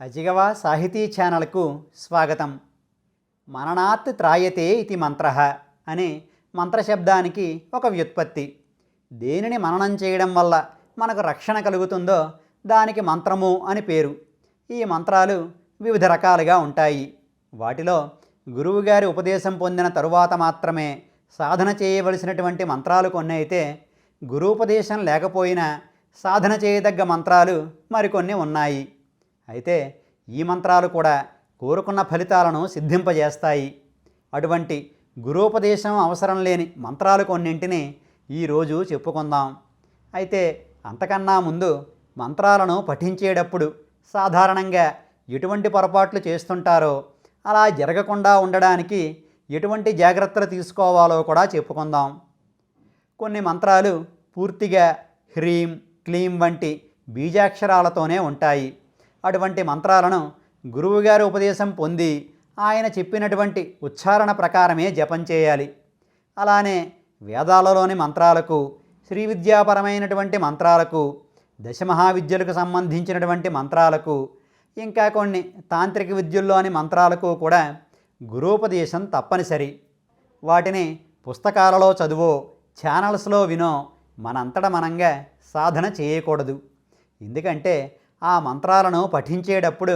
అజిగవ సాహితీ ఛానల్కు స్వాగతం. మననాత్ త్రాయతే ఇది మంత్ర అనే మంత్రశబ్దానికి ఒక వ్యుత్పత్తి. దేనిని మననం చేయడం వల్ల మనకు రక్షణ కలుగుతుందో దానికి మంత్రము అని పేరు. ఈ మంత్రాలు వివిధ రకాలుగా ఉంటాయి. వాటిలో గురువుగారి ఉపదేశం పొందిన తరువాత మాత్రమే సాధన చేయవలసినటువంటి మంత్రాలు కొన్ని అయితే గురూపదేశం లేకపోయినా సాధన చేయదగ్గ మంత్రాలు మరికొన్ని ఉన్నాయి. అయితే ఈ మంత్రాలు కూడా కోరుకున్న ఫలితాలను సిద్ధింపజేస్తాయి. అటువంటి గురూపదేశం అవసరం లేని మంత్రాలు కొన్నింటిని ఈరోజు చెప్పుకుందాం. అయితే అంతకన్నా ముందు మంత్రాలను పఠించేటప్పుడు సాధారణంగా ఎటువంటి పొరపాట్లు చేస్తుంటారో అలా జరగకుండా ఉండడానికి ఎటువంటి జాగ్రత్తలు తీసుకోవాలో కూడా చెప్పుకుందాం. కొన్ని మంత్రాలు పూర్తిగా హ్రీం క్లీం వంటి బీజాక్షరాలతోనే ఉంటాయి. అటువంటి మంత్రాలను గురువుగారి ఉపదేశం పొంది ఆయన చెప్పినటువంటి ఉచ్చారణ ప్రకారమే జపం చేయాలి. అలానే వేదాలలోని మంత్రాలకు శ్రీ విద్యాపరమైనటువంటి మంత్రాలకు దశమహావిద్యలకు సంబంధించినటువంటి మంత్రాలకు ఇంకా కొన్ని తాంత్రిక విద్యల్లోని మంత్రాలకు కూడా గురూపదేశం తప్పనిసరి. వాటిని పుస్తకాలలో చదువో ఛానల్స్లో వినో మనంతట మనంగా సాధన చేయకూడదు. ఎందుకంటే ఆ మంత్రాలను పఠించేటప్పుడు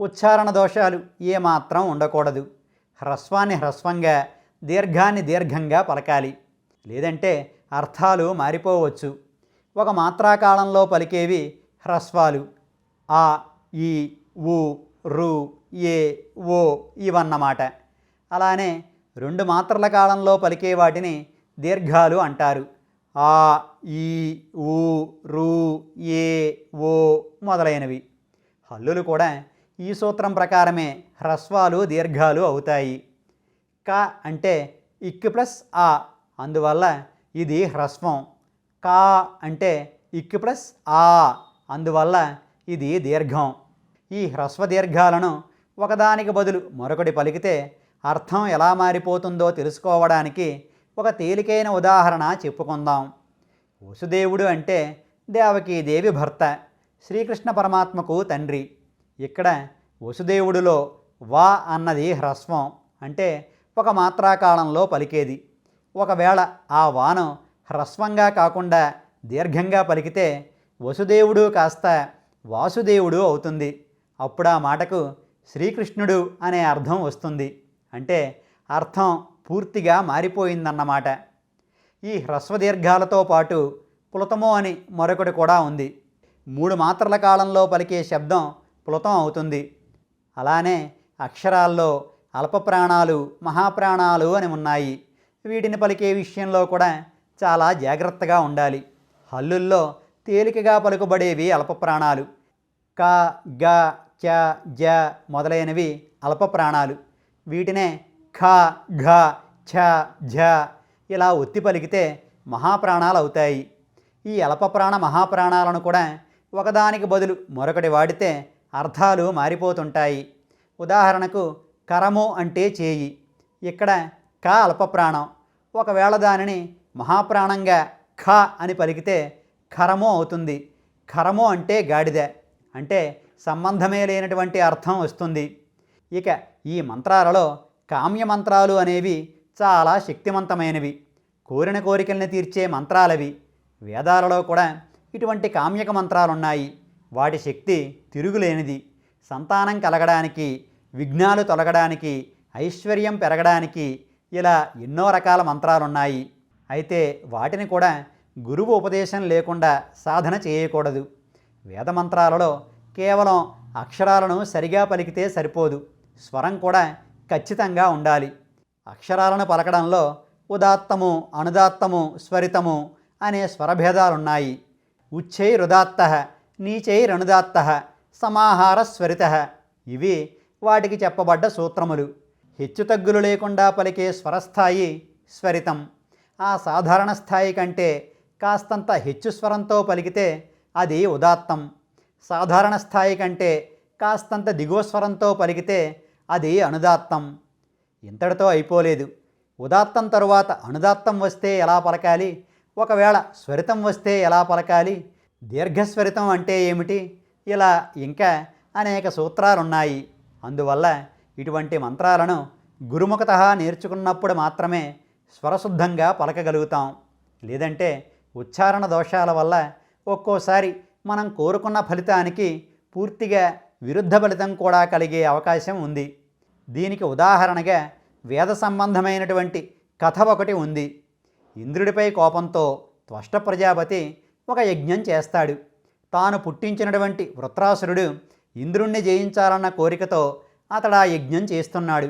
ఉచ్చారణ దోషాలు ఏమాత్రం ఉండకూడదు. హ్రస్వాన్ని హ్రస్వంగా దీర్ఘాన్ని దీర్ఘంగా పలకాలి. లేదంటే అర్థాలు మారిపోవచ్చు. ఒక మాత్రాకాలంలో పలికేవి హ్రస్వాలు. ఆ ఈ ఉ రు ఏ ఓ ఇవన్నమాట. అలానే రెండు మాత్రల కాలంలో పలికే వాటిని దీర్ఘాలు అంటారు. ఆ ఈ ఊ రు ఏ ఓ మొదలైనవి. హల్లులు కూడా ఈ సూత్రం ప్రకారమే హ్రస్వాలు దీర్ఘాలు అవుతాయి. క అంటే ఇక్ ప్లస్ ఆ అందువల్ల ఇది హ్రస్వం. కా అంటే ఇక్ ప్లస్ ఆ అందువల్ల ఇది దీర్ఘం. ఈ హ్రస్వ దీర్ఘాలను ఒకదానికి బదులు మరొకటి పలికితే అర్థం ఎలా మారిపోతుందో తెలుసుకోవడానికి ఒక తేలికైన ఉదాహరణ చెప్పుకుందాం. వసుదేవుడు అంటే దేవకీదేవి భర్త శ్రీకృష్ణ పరమాత్మకు తండ్రి. ఇక్కడ వసుదేవుడిలో వా అన్నది హ్రస్వం అంటే ఒక మాత్రాకాలంలో పలికేది. ఒకవేళ ఆ వాను హ్రస్వంగా కాకుండా దీర్ఘంగా పలికితే వసుదేవుడు కాస్త వాసుదేవుడు అవుతుంది. అప్పుడు ఆ మాటకు శ్రీకృష్ణుడు అనే అర్థం వస్తుంది. అంటే అర్థం పూర్తిగా మారిపోయిందన్నమాట. ఈ హ్రస్వదీర్ఘాలతో పాటు పులతము అని మరొకటి కూడా ఉంది. మూడు మాత్రల కాలంలో పలికే శబ్దం పులతం అవుతుంది. అలానే అక్షరాల్లో అల్ప ప్రాణాలు మహాప్రాణాలు అని ఉన్నాయి. వీటిని పలికే విషయంలో కూడా చాలా జాగ్రత్తగా ఉండాలి. హల్లుల్లో తేలికగా పలుకుబడేవి అల్ప ప్రాణాలు క గ చ జ మొదలైనవి అల్ప ప్రాణాలు వీటినే ఖ ఘ ఛ ఝ ఇలా ఒత్తి పలికితే మహాప్రాణాలు అవుతాయి. ఈ అల్పప్రాణ మహాప్రాణాలను కూడా ఒకదానికి బదులు మరొకటి వాడితే అర్థాలు మారిపోతుంటాయి. ఉదాహరణకు కరము అంటే చేయి. ఇక్కడ క అల్పప్రాణం. ఒకవేళ దానిని మహాప్రాణంగా ఖ అని పలికితే ఖరము అవుతుంది. ఖరము అంటే గాడిద. అంటే సంబంధమే లేనటువంటి అర్థం వస్తుంది. ఇక ఈ మంత్రాలలో కామ్య మంత్రాలు అనేవి చాలా శక్తివంతమైనవి కోరిన కోరికల్ని తీర్చే మంత్రాలవి. వేదాలలో కూడా ఇటువంటి కామ్యక మంత్రాలున్నాయి. వాటి శక్తి తిరుగులేనిది. సంతానం కలగడానికి విఘ్నాలు తొలగడానికి ఐశ్వర్యం పెరగడానికి ఇలా ఎన్నో రకాల మంత్రాలున్నాయి. అయితే వాటిని కూడా గురువు ఉపదేశం లేకుండా సాధన చేయకూడదు. వేదమంత్రాలలో కేవలం అక్షరాలను సరిగా పలికితే సరిపోదు. స్వరం కూడా ఖచ్చితంగా ఉండాలి. అక్షరాలను పలకడంలో ఉదాత్తము అనుదాత్తము స్వరితము అనే స్వరభేదాలున్నాయి. ఉచ్చై రుదాత్త నీచై రణుదాత్త సమాహార స్వరిత ఇవి వాటికి చెప్పబడ్డ సూత్రములు. హెచ్చుతగ్గులు లేకుండా పలికే స్వరస్థాయి స్వరితం. ఆ సాధారణ స్థాయి కంటే కాస్తంత హెచ్చు స్వరంతో పలికితే అది ఉదాత్తం. సాధారణ స్థాయి కంటే కాస్తంత దిగువ స్వరంతో పలికితే అది అనుదాత్తం. ఇంతటితో అయిపోలేదు. ఉదాత్తం తరువాత అనుదాత్తం వస్తే ఎలా పలకాలి? ఒకవేళ స్వరితం వస్తే ఎలా పలకాలి? దీర్ఘస్వరితం అంటే ఏమిటి? ఇలా ఇంకా అనేక సూత్రాలున్నాయి. అందువల్ల ఇటువంటి మంత్రాలను గురుముఖత నేర్చుకున్నప్పుడు మాత్రమే స్వరశుద్ధంగా పలకగలుగుతాం. లేదంటే ఉచ్చారణ దోషాల వల్ల ఒక్కోసారి మనం కోరుకున్న ఫలితానికి పూర్తిగా విరుద్ధ ఫలితం కూడా కలిగే అవకాశం ఉంది. దీనికి ఉదాహరణగా వేద సంబంధమైనటువంటి కథ ఒకటి ఉంది. ఇంద్రుడిపై కోపంతో త్వష్ట ప్రజాపతి ఒక యజ్ఞం చేస్తాడు. తాను పుట్టించినటువంటి వృత్రాసురుడు ఇంద్రుణ్ణి జయించాలన్న కోరికతో అతడు ఆ యజ్ఞం చేస్తున్నాడు.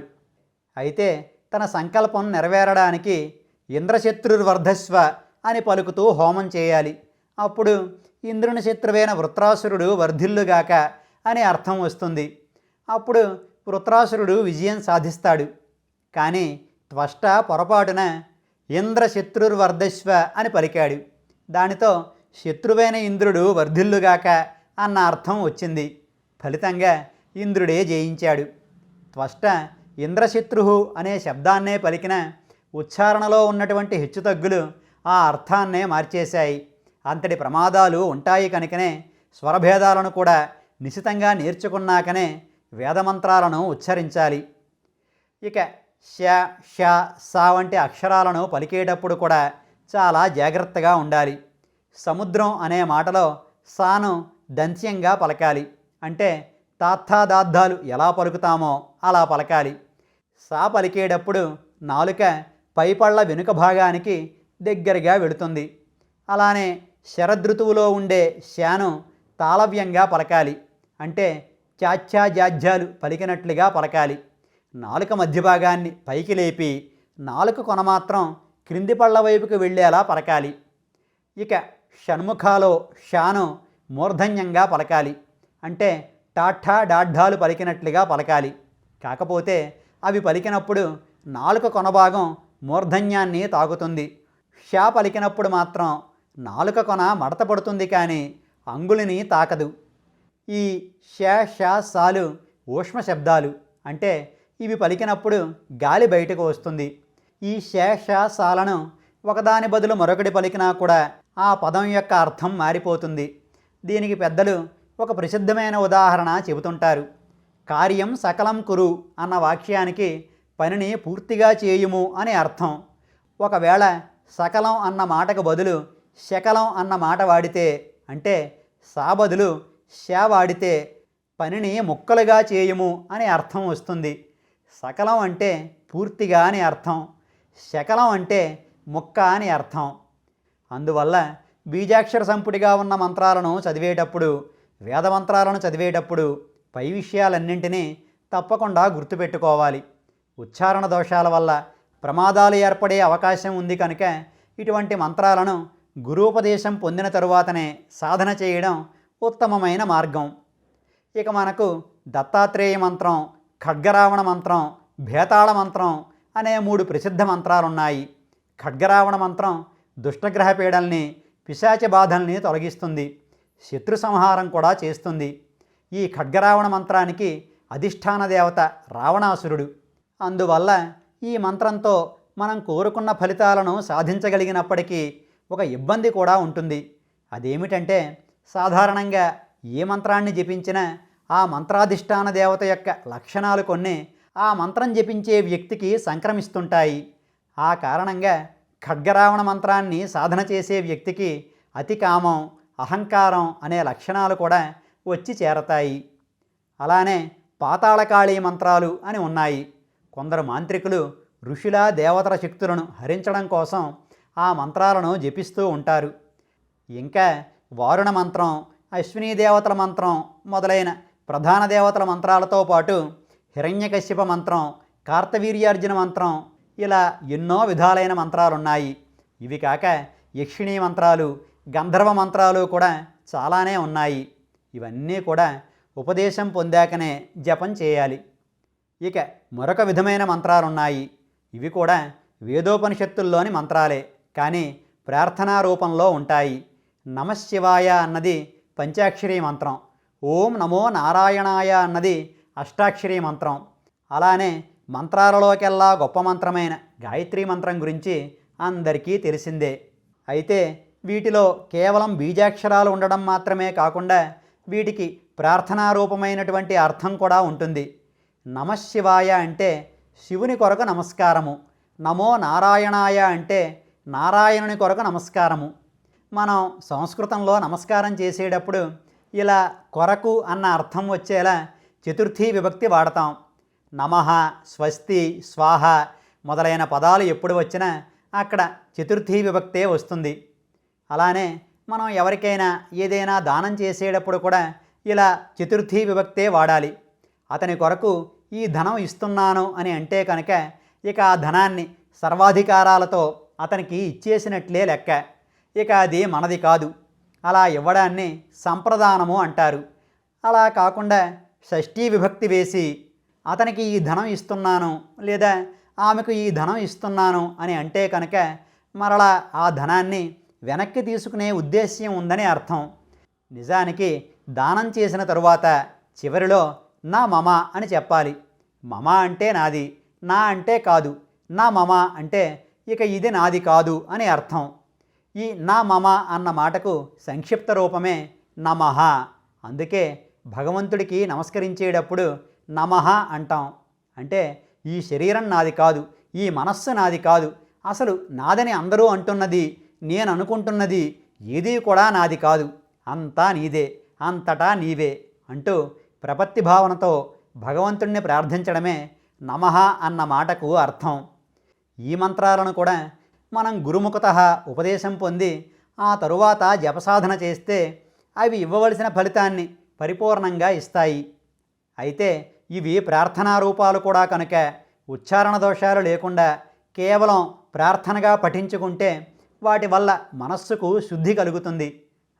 అయితే తన సంకల్పం నెరవేరడానికి ఇంద్రశత్రుర్వర్ధస్వ అని పలుకుతూ హోమం చేయాలి. అప్పుడు ఇంద్రుని శత్రువైన వృత్రాసురుడు వర్ధిల్లుగాక అని అర్థం వస్తుంది. అప్పుడు వృత్రాసురుడు విజయం సాధిస్తాడు. కానీ త్వష్ట పొరపాటున ఇంద్రశత్రుర్వర్ధస్వ అని పలికాడు. దానితో శత్రువైన ఇంద్రుడు వర్ధిల్లుగాక అన్న అర్థం వచ్చింది. ఫలితంగా ఇంద్రుడే జయించాడు. త్వష్ట ఇంద్రశత్రు అనే శబ్దాన్నే పలికిన ఉచ్చారణలో ఉన్నటువంటి హెచ్చుతగ్గులు ఆ అర్థాన్నే మార్చేశాయి. అంతటి ప్రమాదాలు ఉంటాయి కనుకనే స్వరభేదాలను కూడా నిశితంగా నేర్చుకున్నాకనే వేదమంత్రాలను ఉచ్చరించాలి. ఇక ష ష సా వంటి అక్షరాలను పలికేటప్పుడు కూడా చాలా జాగ్రత్తగా ఉండాలి. సముద్రం అనే మాటలో సాను దంత్యంగా పలకాలి. అంటే తాత్తాదార్థాలు ఎలా పలుకుతామో అలా పలకాలి. సా పలికేటప్పుడు నాలుక పైపళ్ళ వెనుక భాగానికి దగ్గరగా వెళుతుంది. అలానే శరదృతువులో ఉండే శాను తాళవ్యంగా పలకాలి. అంటే చాచ్యాజాజ్యాలు పలికినట్లుగా పలకాలి. నాలుక మధ్య భాగాన్ని పైకి లేపి నాలుక కొన మాత్రం క్రింది పళ్ళ వైపుకు వెళ్ళేలా పలకాలి. ఇక షణ్ముఖాలో షాను మూర్ధన్యంగా పలకాలి. అంటే టాఠా డాఢాలు పలికినట్లుగా పలకాలి. కాకపోతే అవి పలికినప్పుడు నాలుక కొనభాగం మూర్ధన్యాన్ని తాకుతుంది. షా పలికినప్పుడు మాత్రం నాలుక కొన మడత పడుతుంది కానీ అంగుళిని తాకదు. ఈ ష ష సాలు ఊష్మ శబ్దాలు అంటే ఇవి పలికినప్పుడు గాలి బయటకు వస్తుంది. ఈ ష ష సాలను ఒకదాని బదులు మరొకటి పలికినా కూడా ఆ పదం యొక్క అర్థం మారిపోతుంది. దీనికి పెద్దలు ఒక ప్రసిద్ధమైన ఉదాహరణ చెబుతుంటారు. కార్యం సకలం కురు అన్న వాక్యానికి పనిని పూర్తిగా చేయుము అని అర్థం. ఒకవేళ సకలం అన్న మాటకు బదులు శకలం అన్న మాట వాడితే అంటే సా బదులు శా వాడితే పనిని ముక్కలుగా చేయుము అని అర్థం వస్తుంది. సకలం అంటే పూర్తిగా అని అర్థం శకలం అంటే ముక్క అని అర్థం. అందువల్ల బీజాక్షర సంపుటిగా ఉన్న మంత్రాలను చదివేటప్పుడు వేద మంత్రాలను చదివేటప్పుడు పై విషయాలన్నింటినీ తప్పకుండా గుర్తుపెట్టుకోవాలి. ఉచ్చారణ దోషాల వల్ల ప్రమాదాలు ఏర్పడే అవకాశం ఉంది కనుక ఇటువంటి మంత్రాలను గురూపదేశం పొందిన తరువాతనే సాధన చేయడం ఉత్తమమైన మార్గం. ఇక మనకు దత్తాత్రేయ మంత్రం ఖడ్గరావణ మంత్రం భేతాళ మంత్రం అనే మూడు ప్రసిద్ధ మంత్రాలున్నాయి. ఖడ్గరావణ మంత్రం దుష్టగ్రహ పీడల్ని పిశాచ బాధల్ని తొలగిస్తుంది. శత్రు సంహారం కూడా చేస్తుంది. ఈ ఖడ్గరావణ మంత్రానికి అధిష్టాన దేవత రావణాసురుడు. అందువల్ల ఈ మంత్రంతో మనం కోరుకున్న ఫలితాలను సాధించగలిగినప్పటికీ ఒక ఇబ్బంది కూడా ఉంటుంది. అదేమిటంటే సాధారణంగా ఏ మంత్రాన్ని జపించినా ఆ మంత్రాధిష్టాన దేవత యొక్క లక్షణాలు కొన్ని ఆ మంత్రం జపించే వ్యక్తికి సంక్రమిస్తుంటాయి. ఆ కారణంగా ఖడ్గరావణ మంత్రాన్ని సాధన చేసే వ్యక్తికి అతి కామం అహంకారం అనే లక్షణాలు కూడా వచ్చి చేరతాయి. అలానే పాతాళకాళీ మంత్రాలు అని ఉన్నాయి. కొందరు మాంత్రికులు ఋషుల దేవతల శక్తులను హరించడం కోసం ఆ మంత్రాలను జపిస్తూ ఉంటారు. ఇంకా వారుణ మంత్రం అశ్విని దేవతల మంత్రం మొదలైన ప్రధాన దేవతల మంత్రాలతో పాటు హిరణ్యకశ్యప మంత్రం కార్తవీర్యార్జున మంత్రం ఇలా ఎన్నో విధాలైన మంత్రాలున్నాయి. ఇవి కాక యక్షిణీ మంత్రాలు గంధర్వ మంత్రాలు కూడా చాలానే ఉన్నాయి. ఇవన్నీ కూడా ఉపదేశం పొందాకనే జపం చేయాలి. ఇక మరొక విధమైన మంత్రాలున్నాయి. ఇవి కూడా వేదోపనిషత్తుల్లోని మంత్రాలే కానీ ప్రార్థనా రూపంలో ఉంటాయి. నమశివాయ అన్నది పంచాక్షరి మంత్రం. ఓం నమో నారాయణాయ అన్నది అష్టాక్షరి మంత్రం. అలానే మంత్రాలలోకెల్లా గొప్ప మంత్రమైన గాయత్రీ మంత్రం గురించి అందరికీ తెలిసిందే. అయితే వీటిలో కేవలం బీజాక్షరాలు ఉండడం మాత్రమే కాకుండా వీటికి ప్రార్థనారూపమైనటువంటి అర్థం కూడా ఉంటుంది. నమశివాయ అంటే శివుని కొరకు నమస్కారము. నమో నారాయణాయ అంటే నారాయణుని కొరకు నమస్కారము. మనం సంస్కృతంలో నమస్కారం చేసేటప్పుడు ఇలా కొరకు అన్న అర్థం వచ్చేలా చతుర్థీ విభక్తి వాడతాం. నమః స్వస్తి స్వాహ మొదలైన పదాలు ఎప్పుడు వచ్చినా అక్కడ చతుర్థీ విభక్తే వస్తుంది. అలానే మనం ఎవరికైనా ఏదైనా దానం చేసేటప్పుడు కూడా ఇలా చతుర్థీ విభక్తే వాడాలి. అతని కొరకు ఈ ధనం ఇస్తున్నాను అని అంటే కనుక ఇక ఆ ధనాన్ని సర్వాధికారాలతో అతనికి ఇచ్చేసినట్లే లెక్క. ఇక అది మనది కాదు. అలా ఇవ్వడాన్ని సంప్రదానము అంటారు. అలా కాకుండా షష్ఠీ విభక్తి వేసి అతనికి ఈ ధనం ఇస్తున్నాను లేదా ఆమెకు ఈ ధనం ఇస్తున్నాను అని అంటే కనుక మరలా ఆ ధనాన్ని వెనక్కి తీసుకునే ఉద్దేశ్యం ఉందని అర్థం. నిజానికి దానం చేసిన తరువాత చివరిలో నా మమ అని చెప్పాలి. మమ అంటే నాది నా అంటే కాదు నా మమ అంటే ఇక ఇది నాది కాదు అని అర్థం. ఈ నా మమ అన్న మాటకు సంక్షిప్త రూపమే నమః. అందుకే భగవంతుడికి నమస్కరించేటప్పుడు నమః అంటాం. అంటే ఈ శరీరం నాది కాదు ఈ మనస్సు నాది కాదు అసలు నాదని అందరూ అంటున్నది నేను అనుకుంటున్నది ఏది కూడా నాది కాదు. అంతా నీదే అంతటా నీవే అంటూ ప్రపత్తి భావనతో భగవంతుణ్ణి ప్రార్థించడమే నమః అన్న మాటకు అర్థం. ఈ మంత్రాలను కూడా మనం గురుముఖత ఉపదేశం పొంది ఆ తరువాత జపసాధన చేస్తే అవి ఇవ్వవలసిన ఫలితాన్ని పరిపూర్ణంగా ఇస్తాయి. అయితే ఇవి ప్రార్థనా రూపాలు కూడా కనుక ఉచ్చారణ దోషాలు లేకుండా కేవలం ప్రార్థనగా పఠించుకుంటే వాటి వల్ల మనస్సుకు శుద్ధి కలుగుతుంది.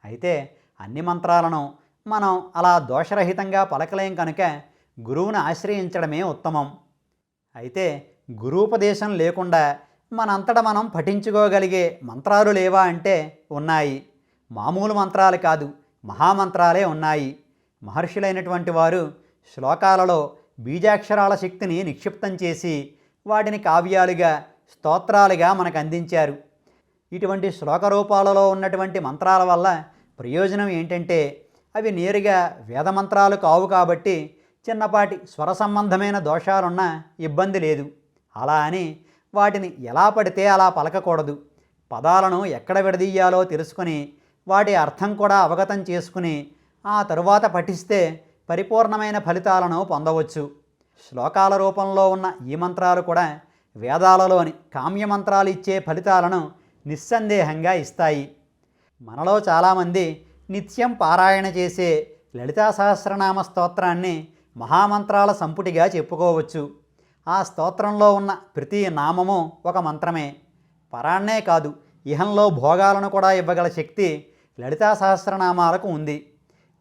అయితే అన్ని మంత్రాలను మనం అలా దోషరహితంగా పలకలేం కనుక గురువును ఆశ్రయించడమే ఉత్తమం. అయితే గురూపదేశం లేకుండా మనంతట మనం పఠించుకోగలిగే మంత్రాలు లేవా అంటే ఉన్నాయి. మామూలు మంత్రాలు కాదు మహామంత్రాలే ఉన్నాయి. మహర్షులైనటువంటి వారు శ్లోకాలలో బీజాక్షరాల శక్తిని నిక్షిప్తం చేసి వాటిని కావ్యాలుగా స్తోత్రాలుగా మనకు అందించారు. ఇటువంటి శ్లోక రూపాలలో ఉన్నటువంటి మంత్రాల వల్ల ప్రయోజనం ఏంటంటే అవి నేరుగా వేదమంత్రాలు కావు కాబట్టి చిన్నపాటి స్వర సంబంధమైన దోషాలున్న ఇబ్బంది లేదు. అలా అని వాటిని ఎలా పడితే అలా పలకకూడదు. పదాలను ఎక్కడ విడదీయాలో తెలుసుకుని వాటి అర్థం కూడా అవగతం చేసుకుని ఆ తరువాత పఠిస్తే పరిపూర్ణమైన ఫలితాలను పొందవచ్చు. శ్లోకాల రూపంలో ఉన్న ఈ మంత్రాలు కూడా వేదాలలోని కామ్య మంత్రాలు ఇచ్చే ఫలితాలను నిస్సందేహంగా ఇస్తాయి. మనలో చాలామంది నిత్యం పారాయణ చేసే లలితా సహస్రనామ స్తోత్రాన్ని మహామంత్రాల సంపుటిగా చెప్పుకోవచ్చు. ఆ స్తోత్రంలో ఉన్న ప్రతి నామము ఒక మంత్రమే. పరాన్నే కాదు ఇహంలో భోగాలను కూడా ఇవ్వగల శక్తి లలితా సహస్రనామాలకు ఉంది.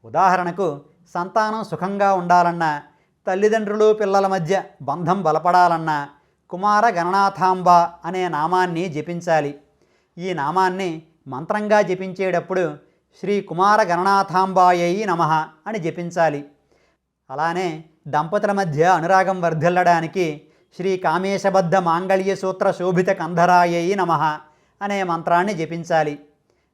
ఉదాహరణకు సంతానం సుఖంగా ఉండాలన్నా తల్లిదండ్రులు పిల్లల మధ్య బంధం బలపడాలన్నా కుమార గణనాథాంబ అనే నామాన్ని జపించాలి. ఈ నామాన్ని మంత్రంగా జపించేటప్పుడు శ్రీ కుమార గణనాథాంబాయై నమ అని జపించాలి. అలానే దంపతుల మధ్య అనురాగం వర్ధిల్లడానికి శ్రీ కామేశబద్ధ మాంగళ్య సూత్ర శోభిత కంధరాయయి నమ అనే మంత్రాన్ని జపించాలి.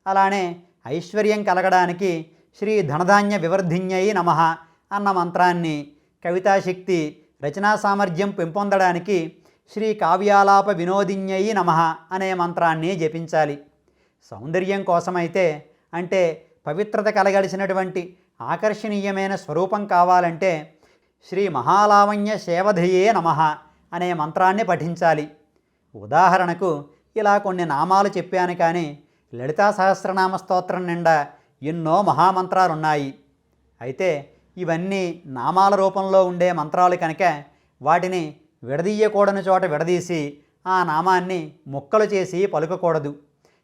అలానే ఐశ్వర్యం కలగడానికి శ్రీ ధనధాన్య వివర్ధిన్యై నమ అన్న మంత్రాన్ని కవితాశక్తి రచనా సామర్థ్యం పెంపొందడానికి శ్రీ కావ్యాలాప వినోదిన్యై నమ అనే మంత్రాన్ని జపించాలి. సౌందర్యం కోసమైతే అంటే పవిత్రత కలగలిసినటువంటి ఆకర్షణీయమైన స్వరూపం కావాలంటే శ్రీ మహాలావణ్య సేవధయే నమ అనే మంత్రాన్ని పఠించాలి. ఉదాహరణకు ఇలా కొన్ని నామాలు చెప్పాను కానీ లలితా సహస్రనామ స్తోత్రం నిండా ఎన్నో మహామంత్రాలున్నాయి. అయితే ఇవన్నీ నామాల రూపంలో ఉండే మంత్రాలు కనుక వాటిని విడదీయకూడని చోట విడదీసి ఆ నామాన్ని ముక్కలు చేసి పలుకకూడదు.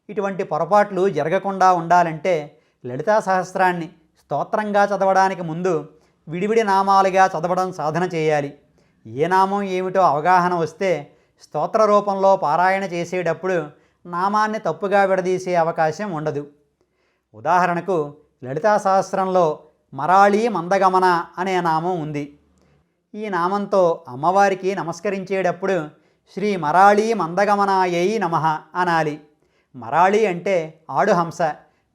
ఇటువంటి పొరపాట్లు జరగకుండా ఉండాలంటే లలితా సహస్రాన్ని స్తోత్రంగా చదవడానికి ముందు విడివిడి నామాలుగా చదవడం సాధన చేయాలి. ఏ నామం ఏమిటో అవగాహన వస్తే స్తోత్ర రూపంలో పారాయణ చేసేటప్పుడు నామాన్ని తప్పుగా విడదీసే అవకాశం ఉండదు. ఉదాహరణకు లలితా సహస్రంలో మరాళీ మందగమన అనే నామం ఉంది. ఈ నామంతో అమ్మవారికి నమస్కరించేటప్పుడు శ్రీ మరాళీ మందగమనాయై నమ అనాలి. మరాళి అంటే ఆడుహంస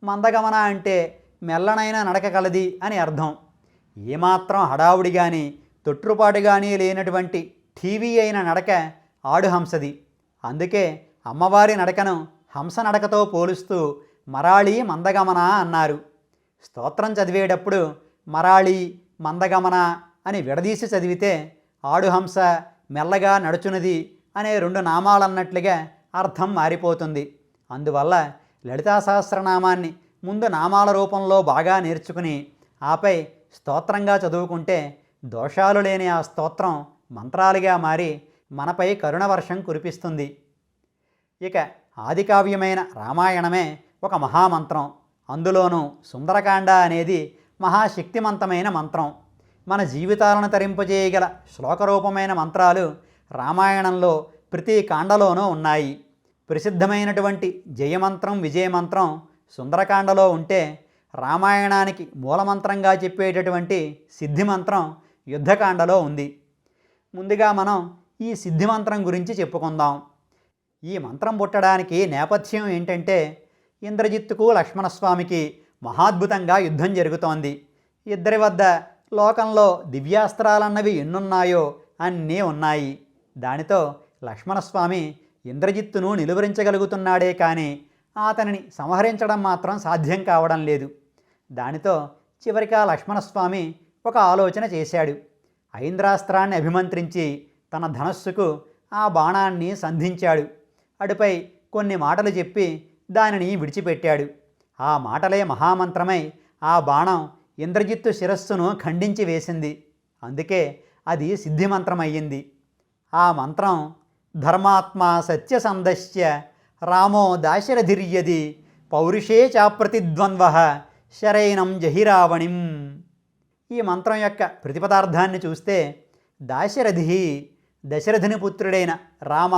మందగమన అంటే మెల్లనైన నడక కలది అని అర్థం. ఏమాత్రం హడావుడి కానీ తొట్టుపాటు కానీ లేనటువంటి టీవీ అయిన నడక ఆడుహంసది అందుకే అమ్మవారి నడకను హంస నడకతో పోలుస్తూ మరాళీ మందగమన అన్నారు. స్తోత్రం చదివేటప్పుడు మరాళి మందగమన అని విడదీసి చదివితే ఆడుహంస మెల్లగా నడుచున్నది అనే రెండు నామాలన్నట్లుగా అర్థం మారిపోతుంది. అందువల్ల లలితా సహస్రనామాన్ని ముందు నామాల రూపంలో బాగా నేర్చుకుని ఆపై స్తోత్రంగా చదువుకుంటే దోషాలు లేని ఆ స్తోత్రం మంత్రాలుగా మారి మనపై కరుణవర్షం కురిపిస్తుంది. ఇక ఆదికావ్యమైన రామాయణమే ఒక మహామంత్రం. అందులోనూ సుందరకాండ అనేది మహాశక్తిమంతమైన మంత్రం. మన జీవితాలను తరింపజేయగల శ్లోకరూపమైన మంత్రాలు రామాయణంలో ప్రతి కాండలోనూ ఉన్నాయి. ప్రసిద్ధమైనటువంటి జయమంత్రం విజయమంత్రం సుందరకాండలో ఉంటే రామాయణానికి మూలమంత్రంగా చెప్పేటటువంటి సిద్ధిమంత్రం యుద్ధకాండలో ఉంది. ముందుగా మనం ఈ సిద్ధిమంత్రం గురించి చెప్పుకుందాం. ఈ మంత్రం పుట్టడానికి నేపథ్యం ఏంటంటే ఇంద్రజిత్తుకు లక్ష్మణస్వామికి మహాద్భుతంగా యుద్ధం జరుగుతోంది. ఇద్దరి వద్ద లోకంలో దివ్యాస్త్రాలన్నవి ఎన్నున్నాయో అన్నీ ఉన్నాయి. దానితో లక్ష్మణస్వామి ఇంద్రజిత్తును నిలువరించగలుగుతున్నాడే కానీ అతనిని సంహరించడం మాత్రం సాధ్యం కావడం లేదు. దానితో చివరికి ఆ లక్ష్మణస్వామి ఒక ఆలోచన చేశాడు. ఐంద్రాస్త్రాన్ని అభిమంత్రించి తన ధనస్సుకు ఆ బాణాన్ని సంధించాడు. అటుపై కొన్ని మాటలు చెప్పి దానిని విడిచిపెట్టాడు. ఆ మాటలే మహామంత్రమై ఆ బాణం ఇంద్రజిత్తు శిరస్సును ఖండించి వేసింది. అందుకే అది సిద్ధిమంత్రమయ్యింది. ఆ మంత్రం ధర్మాత్మ సత్యసందస్య రామో దాశరథిర్యది పౌరుషే చాప్రతిద్వంద్వ శరైనం జహిరావణిం. ఈ మంత్రం యొక్క ప్రతిపదార్థాన్ని చూస్తే దాశరథి దశరథుని పుత్రుడైన రామ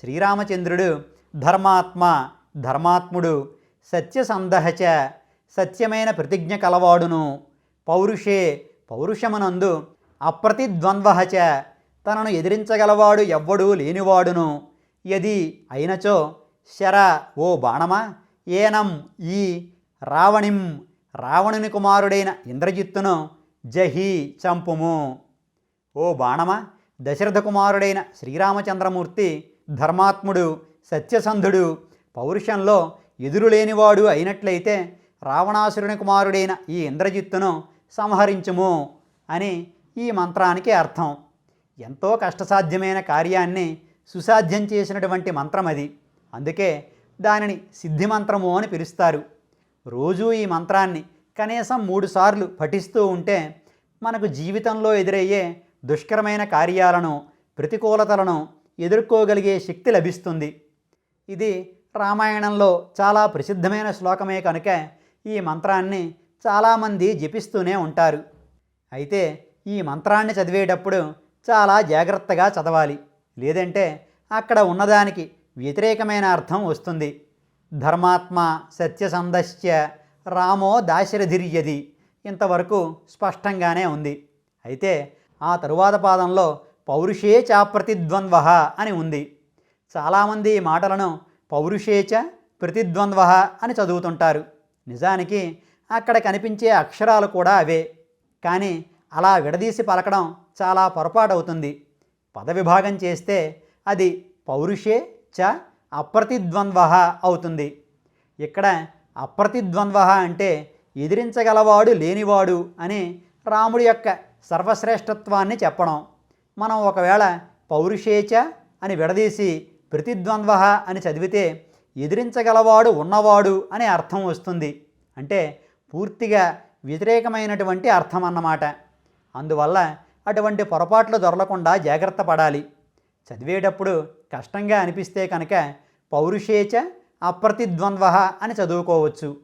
శ్రీరామచంద్రుడు ధర్మాత్మ ధర్మాత్ముడు సత్యసందహచ సత్యమైన ప్రతిజ్ఞ కలవాడును పౌరుషే పౌరుషమునందు అప్రతిద్వంద్వహచ తనను ఎదిరించగలవాడు ఎవ్వడూ లేనివాడును. యది అయినచో శర ఓ బాణమా? ఏనం ఈ రావణిం రావణుని కుమారుడైన ఇంద్రజిత్తును జహి చంపుము. ఓ బాణమ దశరథ కుమారుడైన శ్రీరామచంద్రమూర్తి ధర్మాత్ముడు సత్యసంధుడు పౌరుషంలో ఎదురులేనివాడు అయినట్లయితే రావణాసురుని కుమారుడైన ఈ ఇంద్రజిత్తును సంహరించుము అని ఈ మంత్రానికి అర్థం. ఎంతో కష్టసాధ్యమైన కార్యాన్ని సుసాధ్యం చేసినటువంటి మంత్రం అది అందుకే దానిని సిద్ధి మంత్రము అని పిలుస్తారు. రోజూ ఈ మంత్రాన్ని కనీసం మూడుసార్లు పఠిస్తూ ఉంటే మనకు జీవితంలో ఎదురయ్యే దుష్కరమైన కార్యాలను ప్రతికూలతలను ఎదుర్కోగలిగే శక్తి లభిస్తుంది. ఇది రామాయణంలో చాలా ప్రసిద్ధమైన శ్లోకమే కనుక ఈ మంత్రాన్ని చాలామంది జపిస్తూనే ఉంటారు. అయితే ఈ మంత్రాన్ని చదివేటప్పుడు చాలా జాగ్రత్తగా చదవాలి. లేదంటే అక్కడ ఉన్నదానికి వ్యతిరేకమైన అర్థం వస్తుంది. ధర్మాత్మ సత్యసందశ్య రామో దాశరథిర్యది ఇంతవరకు స్పష్టంగానే ఉంది. అయితే ఆ తరువాత పాదంలో పౌరుషే చాప్రతిద్వంద్వ అని ఉంది. చాలామంది ఈ మాటలను పౌరుషేచ ప్రతిద్వంద్వ అని చదువుతుంటారు. నిజానికి అక్కడ కనిపించే అక్షరాలు కూడా అవే. కానీ అలా విడదీసి పలకడం చాలా పొరపాటు అవుతుంది పదవిభాగం చేస్తే అది పౌరుషే చ అప్రతిద్వంద్వ అవుతుంది. ఇక్కడ అప్రతిద్వంద్వ అంటే ఎదిరించగలవాడు లేనివాడు అని రాముడి యొక్క సర్వశ్రేష్ఠత్వాన్ని చెప్పడం. మనం ఒకవేళ పౌరుషేచ అని విడదీసి ప్రతిద్వంద్వ అని చదివితే ఎదిరించగలవాడు ఉన్నవాడు అనే అర్థం వస్తుంది. అంటే పూర్తిగా వ్యతిరేకమైనటువంటి అర్థం అన్నమాట. అందువల్ల అటువంటి పొరపాట్లు దొరలకుండా జాగ్రత్త పడాలి. చదివేటప్పుడు కష్టంగా అనిపిస్తే కనుక పౌరుషేచ అప్రతిద్వంద్వ అని చదువుకోవచ్చు.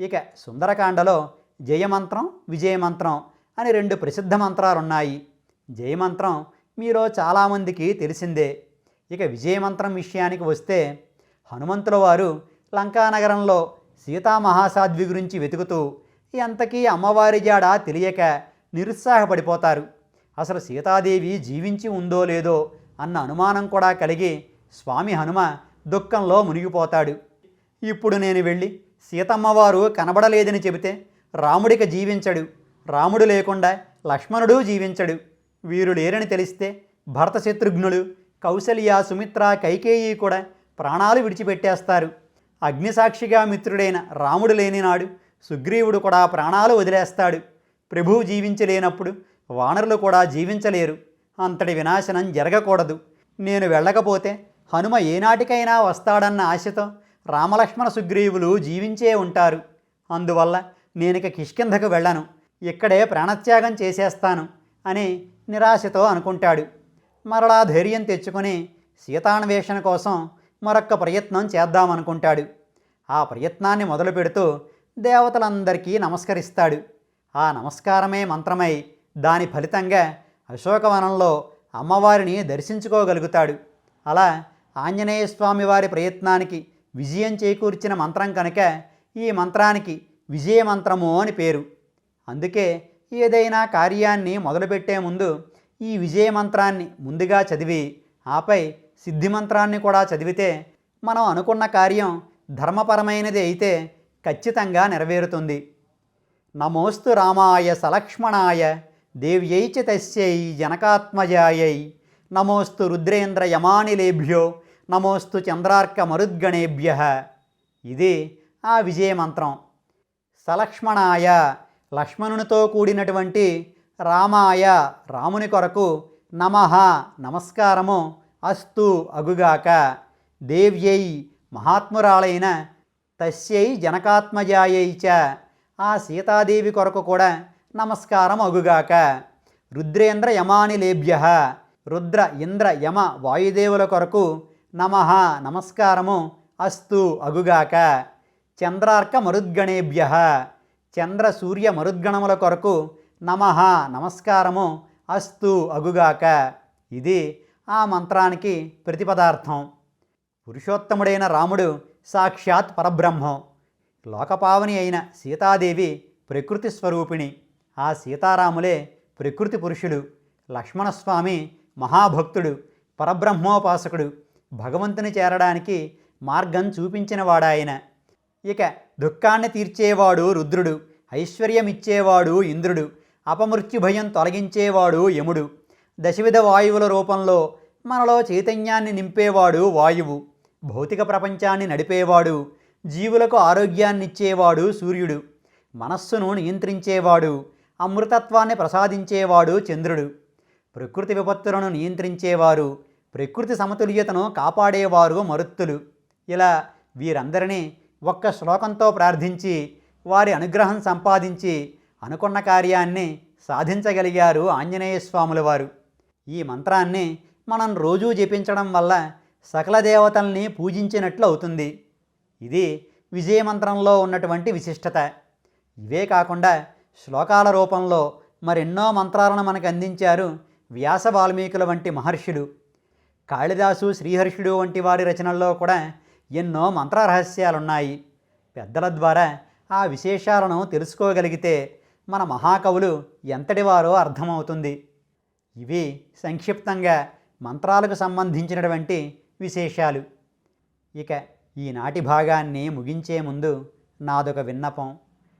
ఇక సుందరకాండలో జయమంత్రం విజయమంత్రం అని రెండు ప్రసిద్ధ మంత్రాలు ఉన్నాయి జయమంత్రం మీలో చాలామందికి తెలిసిందే. ఇక విజయమంత్రం విషయానికి వస్తే హనుమంతుల వారు లంకానగరంలో సీతామహాసాధ్వి గురించి వెతుకుతూ ఎంతకీ అమ్మవారి జాడ తెలియక నిరుత్సాహపడిపోతారు. అసలు సీతాదేవి జీవించి ఉందో లేదో అన్న అనుమానం కూడా కలిగి స్వామి హనుమ దుఃఖంలో మునిగిపోతాడు. ఇప్పుడు నేను వెళ్ళి సీతమ్మవారు కనబడలేదని చెబితే రాముడికి జీవించడు. రాముడు లేకుండా లక్ష్మణుడు జీవించడు. వీరు లేరని తెలిస్తే భరత శత్రుఘ్నులు కౌశల్య సుమిత్ర కైకేయి కూడా ప్రాణాలు విడిచిపెట్టేస్తారు. అగ్నిసాక్షిగా మిత్రుడైన రాముడు లేని నాడు సుగ్రీవుడు కూడా ప్రాణాలు వదిలేస్తాడు. ప్రభువు జీవించలేనప్పుడు వానరులు కూడా జీవించలేరు. అంతటి వినాశనం జరగకూడదు. నేను వెళ్ళకపోతే హనుమ ఏనాటికైనా వస్తాడన్న ఆశతో రామలక్ష్మణ సుగ్రీవులు జీవించే ఉంటారు. అందువల్ల నేనిక కిష్కింధకు వెళ్ళను. ఇక్కడే ప్రాణత్యాగం చేసేస్తాను అని నిరాశతో అనుకుంటాడు. మరలా ధైర్యం తెచ్చుకొని సీతాన్వేషణ కోసం మరొక్క ప్రయత్నం చేద్దామనుకుంటాడు. ఆ ప్రయత్నాన్ని మొదలు పెడుతూ దేవతలందరికీ నమస్కరిస్తాడు. ఆ నమస్కారమే మంత్రమై దాని ఫలితంగా అశోకవనంలో అమ్మవారిని దర్శించుకోగలుగుతాడు. అలా ఆంజనేయ స్వామి వారి ప్రయత్నానికి విజయం చేకూర్చిన మంత్రం కనుక ఈ మంత్రానికి విజయ మంత్రము అని పేరు. అందుకే ఏదైనా కార్యాన్ని మొదలుపెట్టే ముందు ఈ విజయ మంత్రాన్ని ముందుగా చదివి ఆపై సిద్ధి మంత్రాన్ని కూడా చదివితే మనం అనుకున్న కార్యం ధర్మపరమైనది అయితే ఖచ్చితంగా నెరవేరుతుంది. నమోస్తు రామాయ సలక్ష్మణాయ దేవ్యై చ తస్యై జనకాత్మజాయై. నమోస్తు రుద్రేంద్ర యమానిలేభ్యో నమోస్తు చంద్రార్క మరుద్గణేభ్య ఇది ఆ విజయమంత్రం. సలక్ష్మణాయ లక్ష్మణునితో కూడినటువంటి రామాయ రాముని కొరకు నమః నమస్కారము అస్తు అగుగాక. దేవ్యై మహాత్మురాలైన తస్యై జనకాత్మజాయై చ ఆ సీతాదేవి కొరకు కూడా నమస్కారం అగుగాక. రుద్రేంద్ర యమానిలేభ్య. రుద్ర ఇంద్ర యమ వాయుదేవుల కొరకు నమ నమస్కారము అస్తు అగుగాక. చంద్రార్క మరుద్గణేభ్య. చంద్ర సూర్య మరుద్గణముల కొరకు నమ నమస్కారము అస్తు అగుగాక. ఇది ఆ మంత్రానికి ప్రతిపదార్థం. పురుషోత్తముడైన రాముడు సాక్షాత్ పరబ్రహ్మం. లోకపావని అయిన సీతాదేవి ప్రకృతి స్వరూపిణి. ఆ సీతారాములే ప్రకృతి పురుషుడు లక్ష్మణస్వామి మహాభక్తుడు పరబ్రహ్మోపాసకుడు భగవంతుని చేరడానికి మార్గం చూపించినవాడాయన. ఇక దుఃఖాన్ని తీర్చేవాడు రుద్రుడు ఐశ్వర్యమిచ్చేవాడు ఇంద్రుడు అపమృత్యు భయం తొలగించేవాడు యముడు దశవిధ వాయువుల రూపంలో మనలో చైతన్యాన్ని నింపేవాడు వాయువు భౌతిక ప్రపంచాన్ని నడిపేవాడు జీవులకు ఆరోగ్యాన్నిచ్చేవాడు సూర్యుడు మనస్సును నియంత్రించేవాడు అమృతత్వాన్ని ప్రసాదించేవాడు చంద్రుడు. ప్రకృతి విపత్తులను నియంత్రించేవారు ప్రకృతి సమతుల్యతను కాపాడేవారు మరుత్తులు. ఇలా వీరందరినీ ఒక్క శ్లోకంతో ప్రార్థించి వారి అనుగ్రహం సంపాదించి అనుకున్న కార్యాన్ని సాధించగలిగారు ఆంజనేయ స్వాముల వారు. ఈ మంత్రాన్ని మనం రోజూ జపించడం వల్ల సకల దేవతల్ని పూజించినట్లు అవుతుంది. ఇది విజయమంత్రంలో ఉన్నటువంటి విశిష్టత. ఇవే కాకుండా శ్లోకాల రూపంలో మరెన్నో మంత్రాలను మనకు అందించారు వ్యాస వాల్మీకుల వంటి మహర్షులు. కాళిదాసు శ్రీహర్షుడు వంటి వారి రచనల్లో కూడా ఎన్నో మంత్ర రహస్యాలున్నాయి పెద్దల ద్వారా ఆ విశేషాలను తెలుసుకోగలిగితే మన మహాకవులు ఎంతటివారో అర్థమవుతుంది. ఇవి సంక్షిప్తంగా మంత్రాలకు సంబంధించినటువంటి విశేషాలు. ఇక ఈనాటి భాగాన్ని ముగించే ముందు నాదొక విన్నపం.